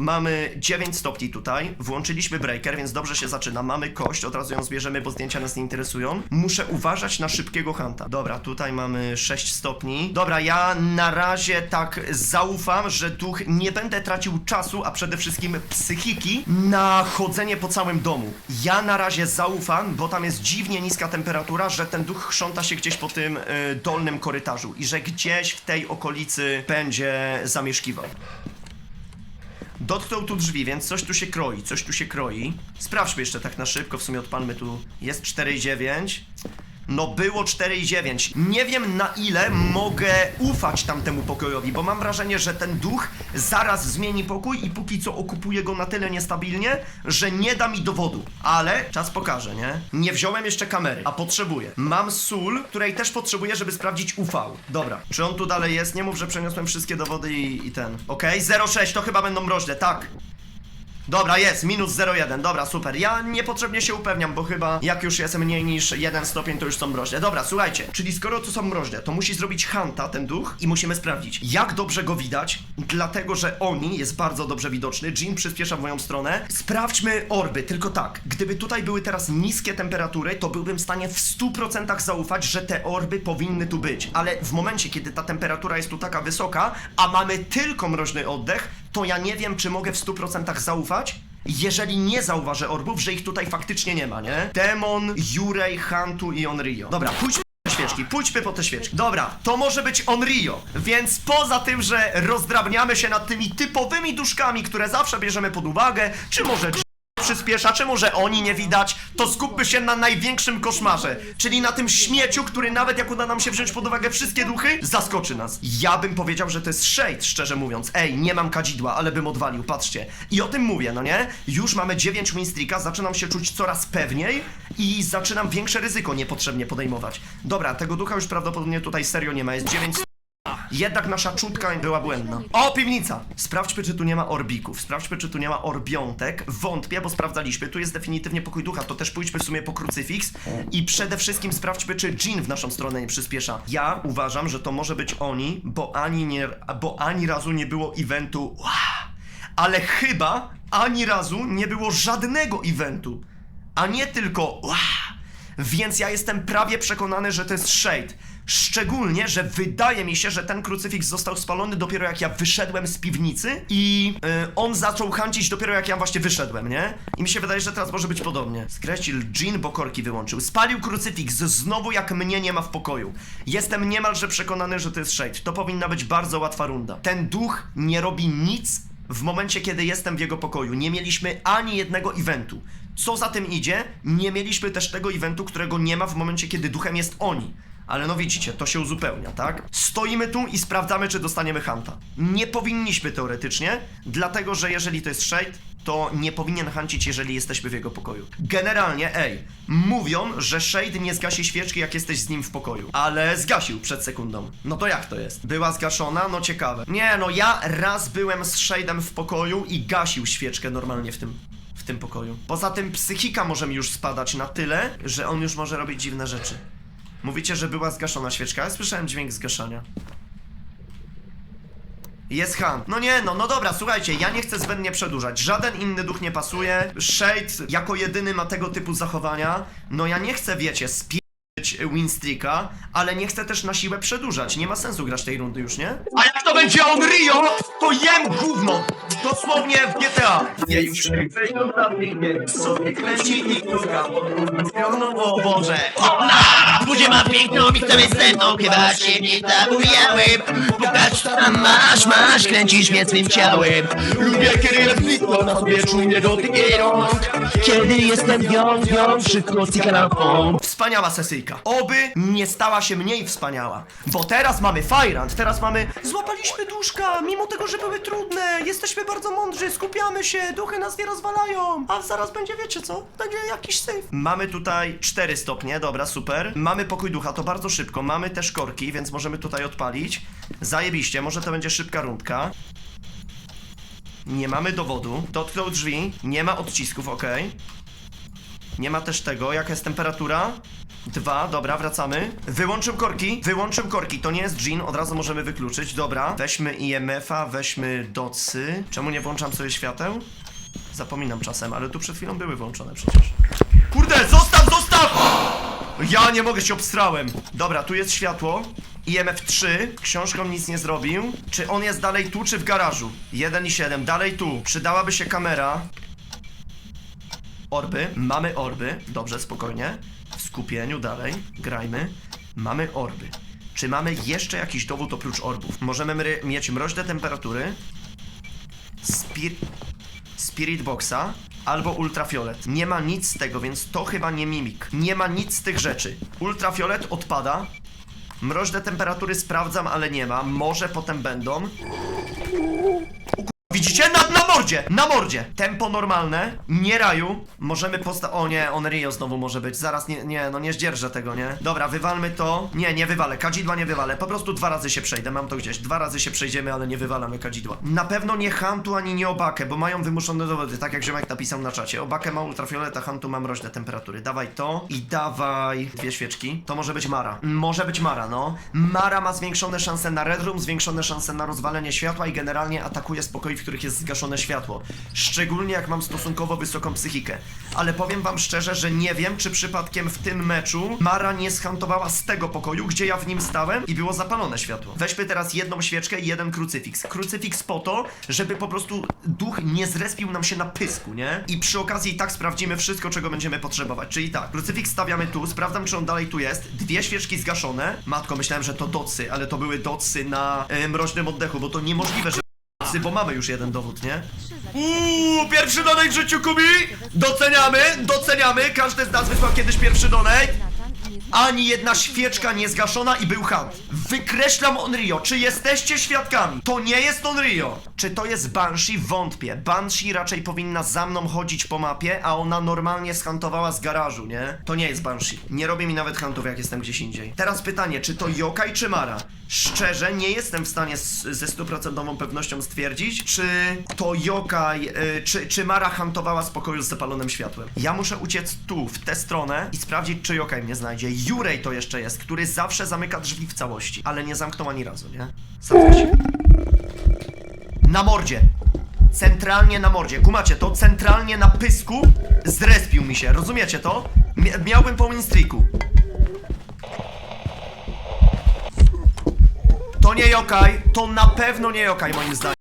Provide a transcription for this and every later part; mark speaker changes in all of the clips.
Speaker 1: Mamy 9 stopni tutaj, włączyliśmy breaker, więc dobrze się zaczyna. Mamy kość, od razu ją zbierzemy, bo zdjęcia nas nie interesują. Muszę uważać na szybkiego hanta. Dobra, tutaj mamy 6 stopni. Dobra, ja na razie tak zaufam, że duch nie będę tracił czasu, a przede wszystkim psychiki na chodzenie po całym domu. Ja na razie zaufam, bo tam jest dziwnie niska temperatura, że ten duch chrząta się gdzieś po tym y, dolnym korytarzu i że gdzieś w tej okolicy będzie zamieszkiwał. Dotknął tu drzwi, więc coś tu się kroi, coś tu się kroi. Sprawdźmy jeszcze tak na szybko, w sumie odpalmy tu. Jest 4,9. No było 4,9. Nie wiem na ile mogę ufać tamtemu pokojowi, bo mam wrażenie, że ten duch zaraz zmieni pokój i póki co okupuje go na tyle niestabilnie, że nie da mi dowodu. Ale czas pokaże, nie? Nie wziąłem jeszcze kamery, a potrzebuję. Mam sól, której też potrzebuję, żeby sprawdzić UV. Dobra, czy on tu dalej jest? Nie mów, że przeniosłem wszystkie dowody i, i ten. Okej, 0,6 to chyba będą mroźne, tak. Dobra, jest, minus 0,1, dobra, super. Ja niepotrzebnie się upewniam, bo chyba jak już jest mniej niż 1 stopień, to już są mroźne. Dobra, słuchajcie, czyli skoro tu są mroźne, to musi zrobić Hanta, ten duch, i musimy sprawdzić, jak dobrze go widać, dlatego, że oni jest bardzo dobrze widoczny, Jean przyspiesza w moją stronę. Sprawdźmy orby, tylko tak, gdyby tutaj były teraz niskie temperatury, to byłbym w stanie w 100% zaufać, że te orby powinny tu być, ale w momencie, kiedy ta temperatura jest tu taka wysoka, a mamy tylko mroźny oddech, to ja nie wiem, czy mogę w 100% zaufać, jeżeli nie zauważę orbów, że ich tutaj faktycznie nie ma, nie? Demon, Jurej, Hantu i Onryo. Dobra, pójdźmy po te świeczki, pójdźmy po te świeczki. Dobra, to może być Onryo, więc poza tym, że rozdrabniamy się nad tymi typowymi duszkami, które zawsze bierzemy pod uwagę, czy może przyspiesza, czy może oni nie widać, to skupmy się na największym koszmarze, czyli na tym śmieciu, który nawet jak uda nam się wziąć pod uwagę wszystkie duchy, zaskoczy nas. Ja bym powiedział, że to jest shade, szczerze mówiąc. Ej, nie mam kadzidła, ale bym odwalił, patrzcie. I o tym mówię, no nie? Już mamy 9 winstreaka, zaczynam się czuć coraz pewniej i zaczynam większe ryzyko niepotrzebnie podejmować. Dobra, tego ducha już prawdopodobnie tutaj serio nie ma, jest 9 jednak nasza czutka była błędna. O, piwnica! Sprawdźmy, czy tu nie ma orbików. Sprawdźmy, czy tu nie ma orbiątek. Wątpię, bo sprawdzaliśmy. Tu jest definitywnie pokój ducha, to też pójdźmy w sumie po krucyfiks. I przede wszystkim sprawdźmy, czy Jean w naszą stronę nie przyspiesza. Ja uważam, że to może być oni, bo ani nie, bo ani razu nie było eventu. Ale chyba ani razu nie było żadnego eventu. A nie tylko. Więc ja jestem prawie przekonany, że to jest Shade. Szczególnie, że wydaje mi się, że ten krucyfiks został spalony dopiero jak ja wyszedłem z piwnicy i y, on zaczął hancić dopiero jak ja właśnie wyszedłem, nie? I mi się wydaje, że teraz może być podobnie. Skreślił Jean, bo korki wyłączył. Spalił krucyfiks znowu jak mnie nie ma w pokoju. Jestem niemalże przekonany, że to jest Shade. To powinna być bardzo łatwa runda. Ten duch nie robi nic w momencie, kiedy jestem w jego pokoju. Nie mieliśmy ani jednego eventu. Co za tym idzie, nie mieliśmy też tego eventu, którego nie ma w momencie, kiedy duchem jest oni. Ale no widzicie, to się uzupełnia, tak? Stoimy tu i sprawdzamy, czy dostaniemy Hanta. Nie powinniśmy teoretycznie, dlatego że jeżeli to jest Shade, to nie powinien hancić, jeżeli jesteśmy w jego pokoju. Generalnie, ej, mówią, że Shade nie zgasi świeczki, jak jesteś z nim w pokoju. Ale zgasił przed sekundą. No to jak to jest? Była zgaszona? No ciekawe. Nie, no ja raz byłem z Shade'em w pokoju i gasił świeczkę normalnie w tym w tym pokoju. Poza tym psychika może mi już spadać na tyle, że on już może robić dziwne rzeczy. Mówicie, że była zgaszona świeczka, ale słyszałem dźwięk zgaszania. Jest Han. No nie, no, no dobra, słuchajcie, ja nie chcę zbędnie przedłużać. Żaden inny duch nie pasuje. Shade jako jedyny ma tego typu zachowania. No ja nie chcę, wiecie, spie winstreaka, ale nie chcę też na siłę przedłużać. Nie ma sensu grać tej rundy już, nie? A jak to będzie on Rio, to jem gówno! Dosłownie w GTA. Nie już sobie kręci i kurka. No o Boże.
Speaker 2: Buzię ma piękną i chcę być ze mną Chyba się nie zabujałem Pokaż co tam masz, masz Kręcisz mnie swym ciałem Lubię kiedy jest blisko Na sobie czujnie dotyki rąk Kiedy jestem wiąż, wiąż Szybko cyka lampą
Speaker 1: Wspaniała sesyjka. Oby nie stała się mniej wspaniała. Bo teraz mamy Fajrant, teraz mamy złapaliśmy duszka, mimo tego, że były trudne. Jesteśmy bardzo mądrzy, skupiamy się, duchy nas nie rozwalają. A zaraz będzie, wiecie co? Będzie jakiś syf. Mamy tutaj 4 stopnie, dobra, super. Mamy pokój ducha, to bardzo szybko. Mamy też korki, więc możemy tutaj odpalić. Zajebiście, może to będzie szybka rundka. Nie mamy dowodu. Dotknął drzwi. Nie ma odcisków, ok. Nie ma też tego. Jaka jest temperatura? Dwa, dobra, wracamy. Wyłączył korki, wyłączył korki. To nie jest Jean, od razu możemy wykluczyć. Dobra, weźmy IMF-a, weźmy docy. Czemu nie włączam sobie świateł? Zapominam czasem, ale tu przed chwilą były włączone przecież. Kurde, zostaw, zostaw! Ja nie mogę, się obstrałem. Dobra, tu jest światło. IMF 3, książką nic nie zrobił. Czy on jest dalej tu, czy w garażu? 1 i 7, dalej tu. Przydałaby się kamera. Orby, mamy orby. Dobrze, spokojnie. Skupieniu dalej, grajmy. Mamy orby. Czy mamy jeszcze jakiś dowód oprócz orbów? Możemy mry- mieć mroźne temperatury. Spir Spirit Boxa albo ultrafiolet. Nie ma nic z tego, więc to chyba nie mimik. Nie ma nic z tych rzeczy. Ultrafiolet odpada. Mroźne temperatury sprawdzam, ale nie ma. Może potem będą. Widzicie? Na, na mordzie! Na mordzie! Tempo normalne, nie raju. Możemy posta... O nie, on Rio znowu może być. Zaraz nie, nie, no nie zdzierżę tego, nie? Dobra, wywalmy to. Nie, nie wywalę. Kadzidła nie wywalę. Po prostu dwa razy się przejdę. Mam to gdzieś. Dwa razy się przejdziemy, ale nie wywalamy kadzidła. Na pewno nie Hantu ani nie Obakę, bo mają wymuszone dowody, tak jak Ziomek napisał na czacie. Obakę ma ultrafiolet, a Hantu ma mroźne temperatury. Dawaj to i dawaj dwie świeczki. To może być Mara. Może być Mara, no. Mara ma zwiększone szanse na Red Room, zwiększone szanse na rozwalenie światła i generalnie atakuje z pokoi, w których jest zgaszone światło. Szczególnie jak mam stosunkowo wysoką psychikę. Ale powiem wam szczerze, że nie wiem, czy przypadkiem w tym meczu Mara nie schantowała z tego pokoju, gdzie ja w nim stałem i było zapalone światło. Weźmy teraz jedną świeczkę i jeden krucyfiks. Krucyfiks po to, żeby po prostu duch nie zrespił nam się na pysku, nie? I przy okazji i tak sprawdzimy wszystko, czego będziemy potrzebować. Czyli tak, krucyfiks stawiamy tu, sprawdzam, czy on dalej tu jest. Dwie świeczki zgaszone. Matko, myślałem, że to docy, ale to były docy na e, mroźnym oddechu, bo to niemożliwe, że bo mamy już jeden dowód, nie? Uuu, pierwszy donate w życiu Kubi! Doceniamy, doceniamy. Każdy z nas wysłał kiedyś pierwszy donate. Ani jedna świeczka nie zgaszona i był hunt. Wykreślam Onryo. Czy jesteście świadkami? To nie jest Onryo. Czy to jest Banshee? Wątpię. Banshee raczej powinna za mną chodzić po mapie, a ona normalnie schantowała z garażu, nie? To nie jest Banshee. Nie robi mi nawet huntów, jak jestem gdzieś indziej. Teraz pytanie, czy to Yokai czy Mara? Szczerze, nie jestem w stanie ze stuprocentową pewnością stwierdzić, czy to Yokai, y, czy, czy Mara hantowała z pokoju z zapalonym światłem. Ja muszę uciec tu, w tę stronę i sprawdzić, czy Yokai mnie znajdzie. Jurej to jeszcze jest, który zawsze zamyka drzwi w całości, ale nie zamknął ani razu, nie? Zamknąć. Na mordzie. Centralnie na mordzie. Kumacie to? Centralnie na pysku zrespił mi się. Rozumiecie to? Mia- miałbym po winstreaku. To nie Yokai, to na pewno nie Yokai moim zdaniem.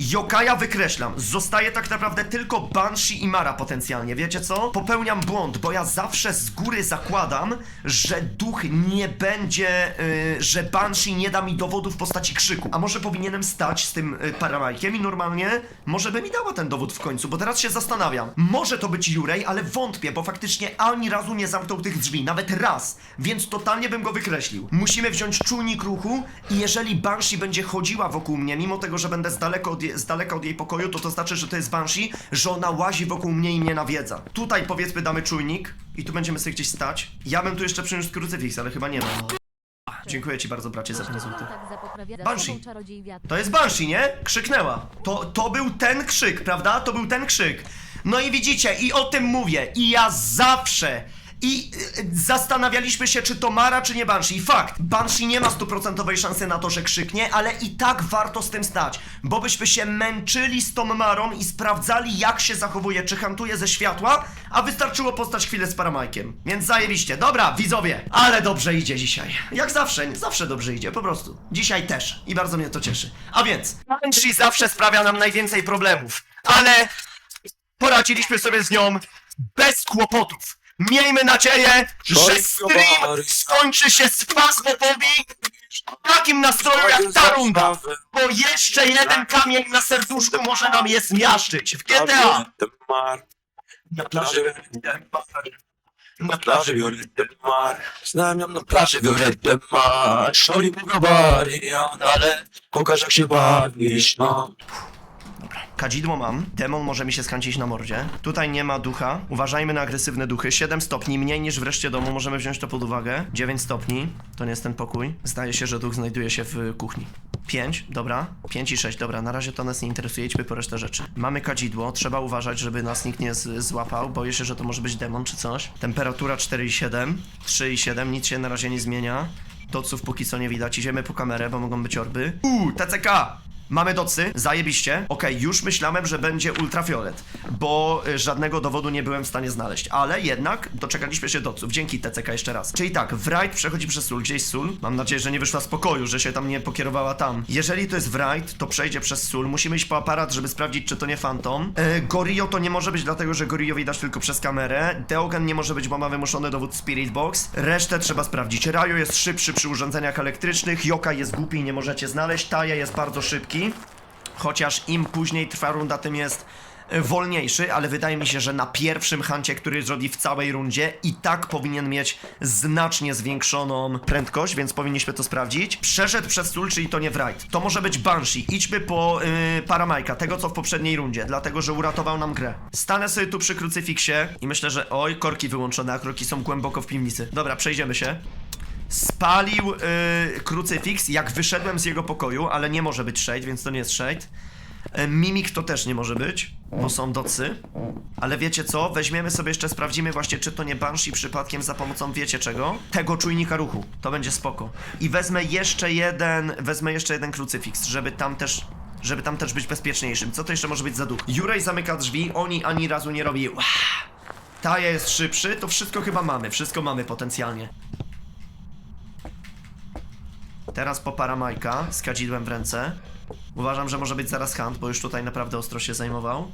Speaker 1: Yokaja wykreślam. Zostaje tak naprawdę tylko Banshee i Mara potencjalnie. Wiecie co? Popełniam błąd, bo ja zawsze z góry zakładam, że duch nie będzie, yy, że Banshee nie da mi dowodu w postaci krzyku. A może powinienem stać z tym yy, paramajkiem i normalnie, może by mi dała ten dowód w końcu, bo teraz się zastanawiam. Może to być Jurej, ale wątpię, bo faktycznie ani razu nie zamknął tych drzwi, nawet raz. Więc totalnie bym go wykreślił. Musimy wziąć czujnik ruchu i jeżeli Banshee będzie chodziła wokół mnie, mimo tego, że będę z daleka od, je, z daleka od jej pokoju, to to znaczy, że to jest Banshee, że ona łazi wokół mnie i mnie nawiedza. Tutaj powiedzmy damy czujnik i tu będziemy sobie gdzieś stać. Ja bym tu jeszcze przyniósł krucyfiks, ale chyba nie mam. Dziękuję ci bardzo bracie za ten złoty. Banshee. To jest Banshee, nie? Krzyknęła. To, to był ten krzyk, prawda? To był ten krzyk. No i widzicie, i o tym mówię. I ja zawsze. I y, zastanawialiśmy się, czy to Mara, czy nie Banshee. Fakt, Banshee nie ma stuprocentowej szansy na to, że krzyknie, ale i tak warto z tym stać. Bo byśmy się męczyli z tą Marą i sprawdzali, jak się zachowuje, czy hantuje ze światła, a wystarczyło postać chwilę z paramajkiem. Więc zajebiście. Dobra, widzowie, ale dobrze idzie dzisiaj. Jak zawsze, zawsze dobrze idzie, po prostu. Dzisiaj też. I bardzo mnie to cieszy. A więc, Banshee zawsze sprawia nam najwięcej problemów. Ale poradziliśmy sobie z nią bez kłopotów. Miejmy nadzieję, że stream skończy się z fasmofobii w takim nastroju jak ta runda. Bo jeszcze jeden kamień na serduszku może nam je zmiażdżyć. W GTA. Na plaży. Na plaży biorę ten mar.
Speaker 3: Znam ją na plaży, biorę ten mar Szori bugawari, ale pokaż jak się bawisz, no
Speaker 1: Kadzidło mam. Demon może mi się skręcić na mordzie. Tutaj nie ma ducha. Uważajmy na agresywne duchy. 7 stopni, mniej niż w reszcie domu. Możemy wziąć to pod uwagę. 9 stopni. To nie jest ten pokój. Zdaje się, że duch znajduje się w kuchni. 5, dobra. 5 i 6, dobra. Na razie to nas nie interesuje, idźmy po resztę rzeczy. Mamy kadzidło, trzeba uważać, żeby nas nikt nie z- złapał. Boję się, że to może być demon czy coś. Temperatura 4,7, 3,7, nic się na razie nie zmienia. Doców póki co nie widać, idziemy po kamerę, bo mogą być orby. Uuu, TCK! Mamy docy, zajebiście. Okej, już myślałem, że będzie ultrafiolet, bo y, żadnego dowodu nie byłem w stanie znaleźć, ale jednak doczekaliśmy się doców. Dzięki TCK jeszcze raz. Czyli tak, Wright przechodzi przez sól. Gdzieś sól? Mam nadzieję, że nie wyszła z pokoju, że się tam nie pokierowała tam. Jeżeli to jest Wright, to przejdzie przez sól. Musimy iść po aparat, żeby sprawdzić, czy to nie Phantom. E, Gorio to nie może być, dlatego że Gorio widać tylko przez kamerę. Deogen nie może być, bo ma wymuszony dowód Spirit Box. Resztę trzeba sprawdzić. Raju jest szybszy przy urządzeniach elektrycznych, Yoka jest głupi i nie możecie znaleźć, Taja jest bardzo szybki. Chociaż im później trwa runda, tym jest e, wolniejszy, ale wydaje mi się, że na pierwszym hancie, który zrobi w całej rundzie, i tak powinien mieć znacznie zwiększoną prędkość, więc powinniśmy to sprawdzić. Przeszedł przez sól, czyli to nie Wright. To może być Banshee. Idźmy po yy, Paramajka, tego co w poprzedniej rundzie, dlatego że uratował nam grę. Stanę sobie tu przy krucyfiksie i myślę, że oj, korki wyłączone, a korki są głęboko w piwnicy. Dobra, przejdziemy się. Spalił yy, krucyfiks, jak wyszedłem z jego pokoju, ale nie może być shade, więc to nie jest shade. Mimik to też nie może być, bo są docy. Ale wiecie co? Weźmiemy sobie jeszcze, sprawdzimy właśnie, czy to nie Banshee przypadkiem za pomocą wiecie czego? Tego czujnika ruchu. To będzie spoko. I wezmę jeszcze jeden, wezmę jeszcze jeden krucyfiks, żeby tam też, żeby tam też być bezpieczniejszym. Co to jeszcze może być za duch? Jurej zamyka drzwi, oni ani razu nie robi. Taja jest szybszy, to wszystko chyba mamy, wszystko mamy potencjalnie. Teraz po paramajka z kadzidłem w ręce. Uważam, że może być zaraz hunt, bo już tutaj naprawdę ostro się zajmował.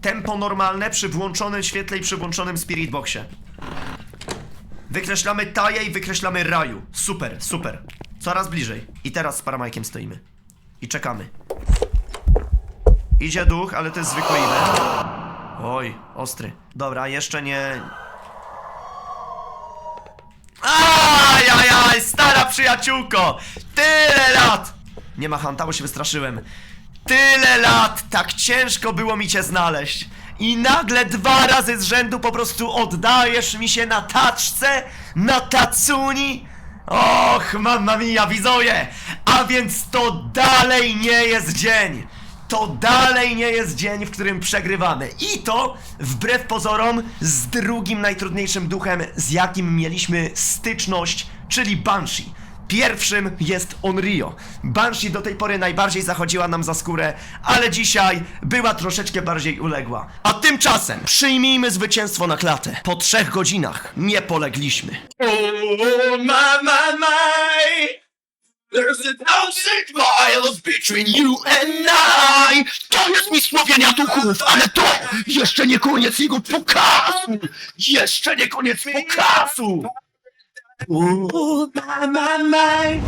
Speaker 1: Tempo normalne przy włączonym świetle i przy włączonym spirit boxie. Wykreślamy Taję i wykreślamy Raju. Super, super. Coraz bliżej. I teraz z paramajkiem stoimy. I czekamy. Idzie duch, ale to jest zwykły event. Oj, ostry. Dobra, jeszcze nie. Ajajaj, stara przyjaciółko! Tyle lat! Nie ma hanta, bo się wystraszyłem. Tyle lat! Tak ciężko było mi cię znaleźć. I nagle dwa razy z rzędu po prostu oddajesz mi się na taczce, na tacuni. Och, mamma mia, widzowie! A więc to dalej nie jest dzień! To dalej nie jest dzień, w którym przegrywamy. I to wbrew pozorom z drugim najtrudniejszym duchem, z jakim mieliśmy styczność, czyli Banshee. Pierwszym jest Onryo. Banshee do tej pory najbardziej zachodziła nam za skórę, ale dzisiaj była troszeczkę bardziej uległa. A tymczasem przyjmijmy zwycięstwo na klatę. Po trzech godzinach nie polegliśmy.
Speaker 3: Oh my my my There's a thousand miles between you and I To jest mistrz łowienia duchów, ale to jeszcze nie koniec jego pokazu Jeszcze nie koniec pokazu Oh my my my